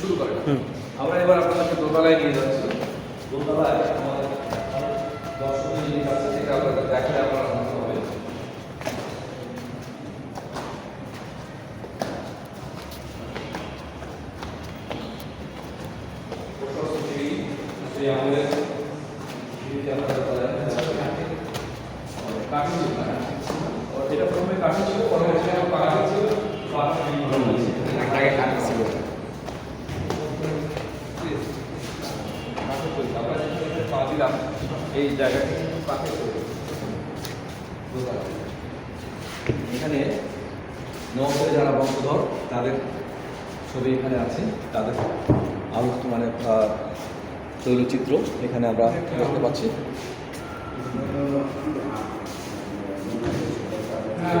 শুরু করে আমরা এবার আপনাদেরকে দোতলায় নিয়ে যাচ্ছি। দোতলায় আমাদের জিনিস আছে সেটা আপনাদের দেখালে আপনারা আনন্দ হবে আমাদের কাঠি ছিল এটা প্রথমে কাঠি ছিল পরবর্তীতে পাকা ছিল আগে কাঠ ছিল। দিলাম এই জায়গাটি কিন্তু এখানে নবরে যারা বংশধর তাদের ছবি এখানে আছে। তাদের আলোক মানে তৈলচিত্র এখানে আমরা দেখতে পাচ্ছি। হ্যাঁ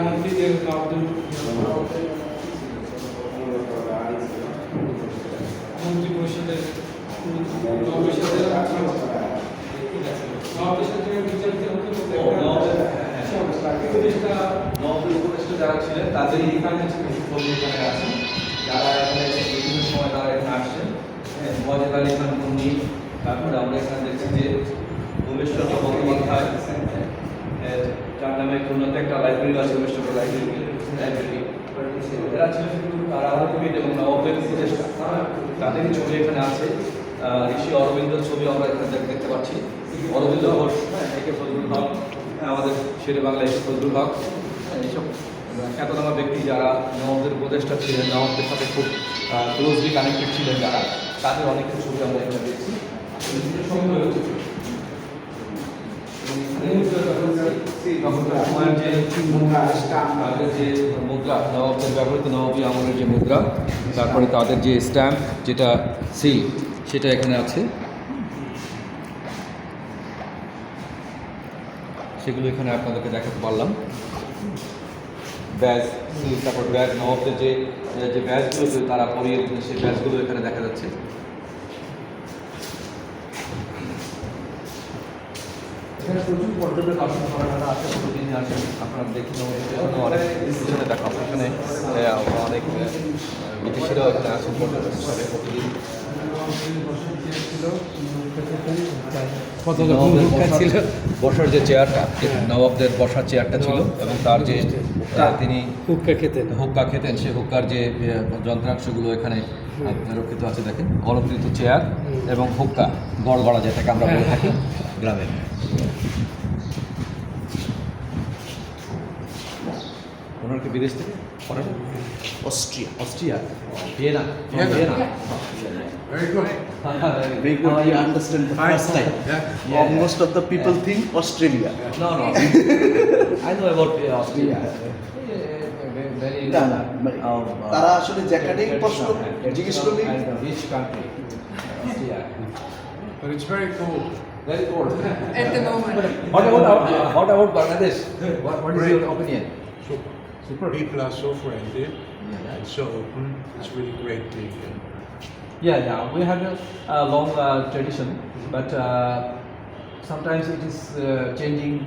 মন্ত্রী পরিষদের উপদেষ্টা যারা ছিলেন তাদের এখানে এখানে যারা এখানে বিভিন্ন সময় তারা এখানে আসছেন মজেদ আলী খান মুন্নি তারপরে আমরা এখানে দেখছি যে উমেশচন্দ্র বন্দ্যোপাধ্যায় একটা লাইব্রেরি আছে উমেশচন্দ্র লাইব্রেরি লাইব্রেরি এরা ছিলেন কিন্তু তারা আরবিদ এবং নবাবের উপদেষ্টা তাদেরই ছবি এখানে আছে। ঋষি অরবিন্দের ছবি আমরা এখানে দেখ- দেখতে পাচ্ছি। অরবিন্দ ঘোষ হ্যাঁ একে ফজলুল হক হ্যাঁ, আমাদের শেরে বাংলা একে ফজলুল হক। হ্যাঁ, এইসব খ্যাতনামা ব্যক্তি যারা নবাবদের উপদেষ্টা ছিলেন নবাবদের সাথে খুব ক্লোজলি কানেক্টেড ছিলেন যারা তাদের অনেক ছবি আমরা এখানে দেখছি। মুদ্রা নবাবদের ব্যবহৃত নবাবী আমলের যে মুদ্রা তারপরে তাদের যে স্ট্যাম্প যেটা সিল সেটা এখানে আছে। সেগুলো এখানে আপনাদেরকে দেখাতে পারলাম। ব্যাজ তারপর ব্যাজ নবাবদের যে যে ব্যাজগুলো তারা পরিয়ে সেই ব্যাজগুলো এখানে দেখা যাচ্ছে। এখানে আপনারা অনেক দেখা এখানে অনেক বিদেশিরাও এখানে আসেন, পর্যটক হিসাবে প্রতিদিন। বসার- বসার যে চেয়ারটা নবাবদের বসার চেয়ারটা ছিল এবং তার যে তিনি হুক্কা খেতেন। হুক্কা খেতেন। সেই হুক্কার যে যন্ত্রাংশগুলো এখানে রক্ষিত আছে দেখেন অলঙ্কৃত চেয়ার এবং হুক্কা গড়গড়া যেটাকে আমরা বলে থাকি গ্রামে। ওনার কি বিদেশ থেকে? Austria. Austria. Vienna. Vienna. Very good. Very good. You understand the Fine. first time. Yeah. Yeah. Or most of the people think Australia. No, no. I know about uh, Austria. Very, না, না, মানে তারা আসলে যেখানেই প্রশ্ন জিজ্ঞেস করলেই- rich country Austria But it's very cool. Very cold. At the moment. What about uh, what about Bangladesh? What, what is your Great. opinion? Super. Super. People are so friendly Yeah. and so open. It's really great being here. Yeah, yeah. We have a, a long uh, tradition, but uh, sometimes it is uh, changing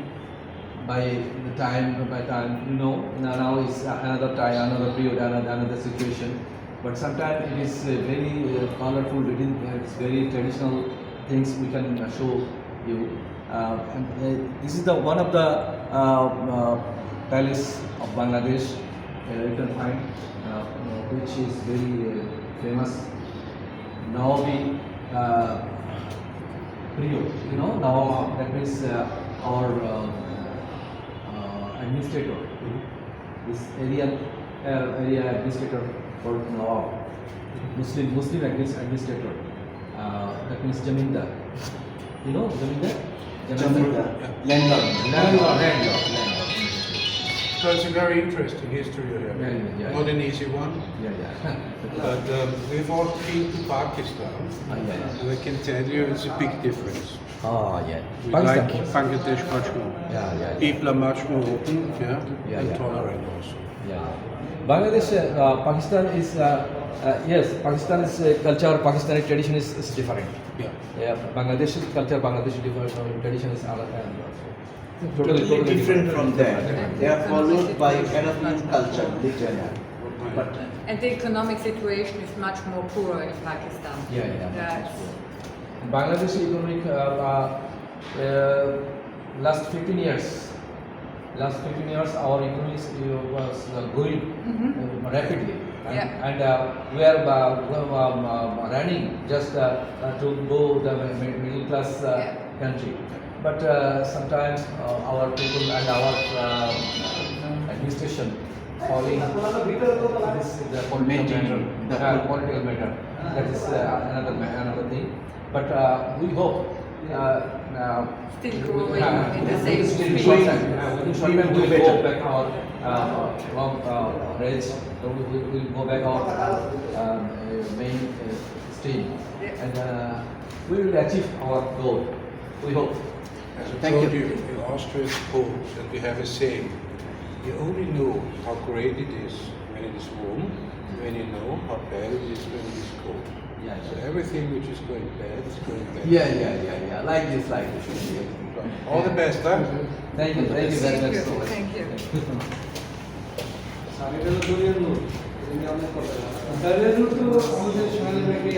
by the time by time. You know, now now is another time, another period, another, another situation. But sometimes it is uh, very uh, colorful. Within uh, it's very traditional things we can uh, show you. Uh, and, uh, this is the one of the uh, uh, palace of Bangladesh. Uh, you can find uh, which is very uh, famous. Nawabi uh, period, you know, Nawab, that means uh, our uh, uh, administrator, this area uh, area administrator for Nawab, Muslim Muslim administrator, uh, that means Jamindar. You know Jamindar? Landlord. Landlord, landlord, landlord. So it's a very interesting history here. Yeah, yeah, yeah. Not an easy one. Yeah, yeah. But um, we've all been to Pakistan. Ah, yeah. And I can tell you it's a big difference. Oh, yeah. We Pakistan. like Bangladesh much more. Yeah, yeah. People are much more open yeah, Yeah, and tolerant also. Yeah. Bangladesh, uh, Pakistan is, uh, uh, yes, Pakistan's uh, culture, Pakistani tradition is, is different. Yeah. Yeah, Bangladesh's culture, Bangladeshi different, uh, tradition is other Totally different from that. They are followed by Arabian culture later. but And the economic situation is much more poorer in Pakistan. yeah, yeah. Yeah, that's. Bangladesh economic uh, uh, uh, last 15 years, last 15 years our economy is, uh, was uh, growing Mhm. uh, rapidly. And, Yeah. and uh, we are uh, um, um, running just uh, uh, to go the mi- middle class uh, Yeah. Country. But uh, sometimes uh, our people and our uh, administration falling this is the political matter. the Uh, political matter. That is uh, another another thing. But uh, we hope. Uh, Still growing uh, in the within same short speed. time, uh, within short We will time do we will better. go back our uh, long uh, range. So we will we'll go back our uh, um, main uh, stream, Yeah. and uh, we will achieve our goal We hope. As I Thank told you. you, in Austrian schools, that we have a saying, you only know how great it is when it is warm, when you know how bad it is when it is cold. Yeah, So everything which is going bad is going bad. yeah, yeah, yeah, yeah. Like this, like this. All the best, huh? Thank you, thank you very Thank much. you, so much. thank you. সাইডের দড়িয়ে no আপনি আমাদের কথা তাহলে তো আমাদের সমাজে নাকি